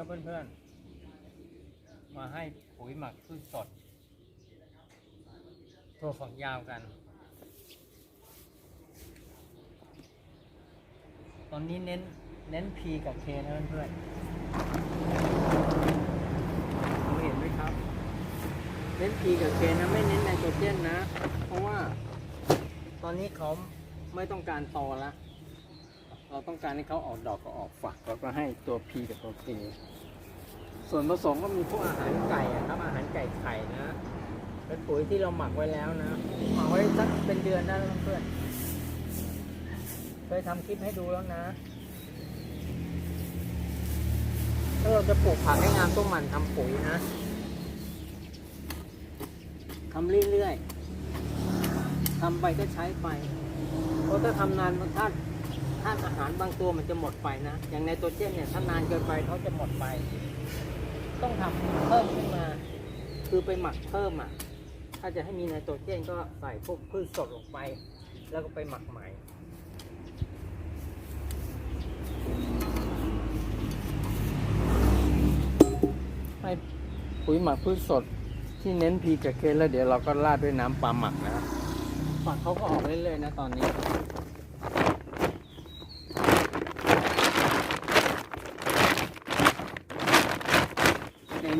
ครับเพื่อนๆ มาให้ปุ๋ยหมักพืชสดถั่วฝักยาวกัน ตอนนี้เน้นเน้น P กับ K นะเพื่อนๆเราเห็นไหมครับ เน้น P กับ K นะไม่เน้นไนโตรเจนนะ เพราะว่าตอนนี้เขาไม่ต้องการโตแล้ว เราต้องการให้เขาออกดอกก็ออกฝักแล้วก็ให้ตัว P กับตัว K ส่วนผสมก็มีพวกอาหารไก่อะครับอาหารไก่ไข่นะเป็นปุ๋ยที่เราหมักไว้แล้วนะหมักไว้สักเป็นเดือนได้แล้วเพื่อนเคยทำคลิปให้ดูแล้วนะถ้าเราจะปลูกผักให้งามต้องหมั่นทำปุ๋ยนะทำเรื่อยๆทำไปก็ใช้ไป เพราะถ้าทำนานมันธาตุ ธาตุอาหารบางตัวมันจะหมดไปนะ อย่างในตัวเจนเนี่ยถ้านานเกินไปเขาจะหมดไป ต้องทำเพิ่มขึ้นมา คือไปหมักเพิ่มอะ ถ้าจะให้มีไนโตรเจนก็ใส่พวกพืชสดลงไป แล้วก็ไปหมักใหม่ให้ปุ๋ยหมักพืชสดที่เน้นพีกับเคแล้วเดี๋ยวเราก็ราดด้วยน้ำปลาหมักนะฝักเขาก็ออกเรื่อยๆนะตอนนี้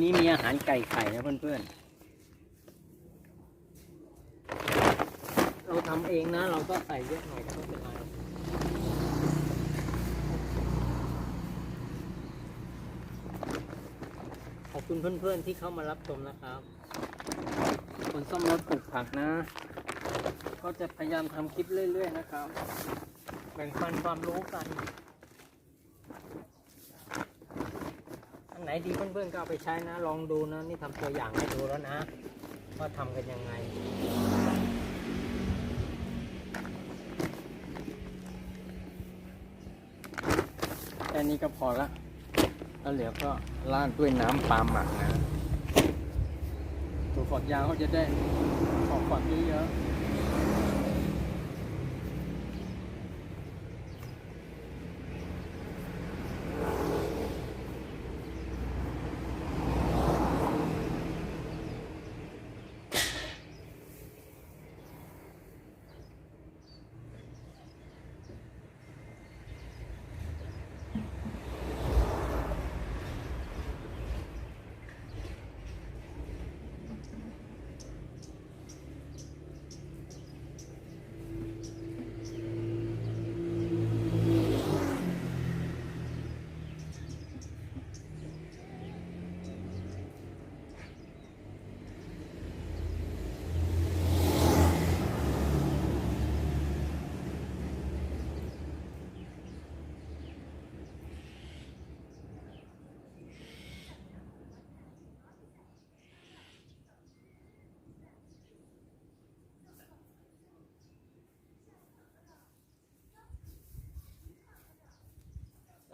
นนี้มีอาหารไก่ไข่นะเพื่อนๆ เราทำเองนะ เราก็ใส่เยอะหน่อยก็ไม่เป็นไรขอบคุณเพื่อนๆที่เข้ามารับชมนะครับ คนซ่อมรถปลูกผักนะ ก็จะพยายามทำคลิปเรื่อยๆนะครับ แบ่งปันความรู้กัน นไหนดีเพื่อนๆก็เอาไปใช้นะ ลองดูนะ นี่ทำตัวอย่างให้ดูแล้วนะ ว่าทำกันยังไงแค่นี้ก็พอละ แล้วเหลือก็ราดด้วยน้ำปลาหมักนะ ตัวฝักยาวเขาจะได้ออกฝักเยอะ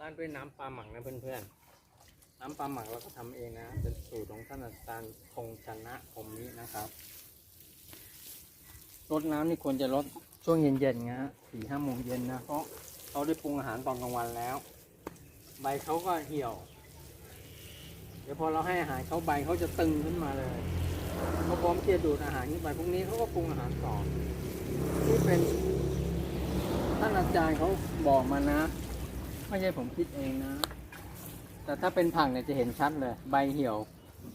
ราดด้วยน้ำปลาหมักนะเพื่อนๆ น้ำปลาหมักเราก็ทำเองนะ เป็นสูตรของท่านอาจารย์คงชนะคมนี้นะครับรดน้ำนี่ควรจะลดช่วงเย็นๆนะสี่ห้าโมงเย็นนะ เพราะเขาได้ปรุงอาหารตอนกลางวันแล้ว ใบเขาก็เหี่ยว เดี๋ยวพอเราให้อาหารเขาใบเขาจะตึงขึ้นมาเลยเขาพร้อมที่จะดูดอาหารนี้ไปพรุ่งนี้เขาก็ปรุงอาหารต่อนี่เป็นท่านอาจารย์เขาบอกมานะ ไม่ใช่ผมคิดเองนะ แต่ถ้าเป็นผักเนี่ยจะเห็นชัดเลย ใบเหี่ยว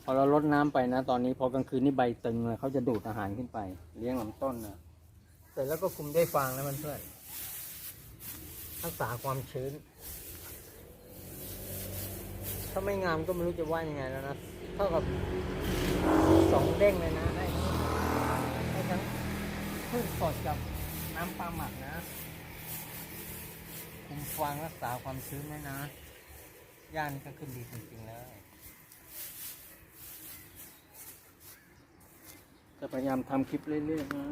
พอเราลดน้ำไปนะ ตอนนี้พอกลางคืนนี่ใบตึงเลยเขาจะดูดอาหารขึ้นไป เลี้ยงลำต้นนะเสร็จแล้วก็คุมด้วยฟางนะเพื่อนรักษาความชื้น ถ้าไม่งามก็ไม่รู้จะว่ายังไงแล้วนะ เท่ากับสองเด้งเลยนะ ให้ให้ทั้งพืชสดกับน้ำปลาหมักนะ คุมฟางรักษาความชื้นไว้นะ ย่านก็ขึ้นดีจริงๆเลยจะพยายามทำคลิปเรื่อยๆนะ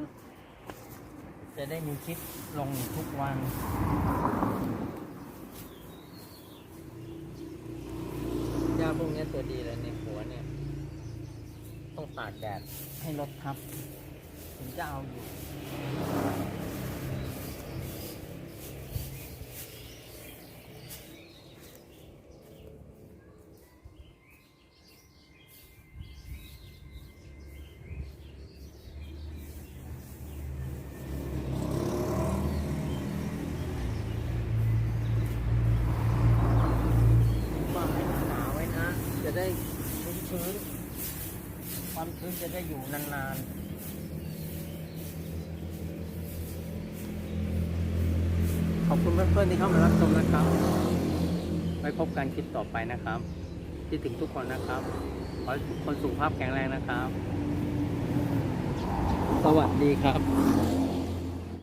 จะได้มีคลิปลงทุกวัน หญ้าพวกนี้ตัวดีเลยในหัวเนี่ย ต้องตากแดดให้รถทับ ถึงจะเอาอยู่ พื้นจะได้อยู่นานๆขอบคุณเพื่อนๆที่เข้ามารับชมนะครับ ไว้พบกันคลิปต่อไปนะครับคิดถึงทุกคนนะครับ ขอทุกคนสุขภาพแข็งแรงนะครับ สวัสดีครับ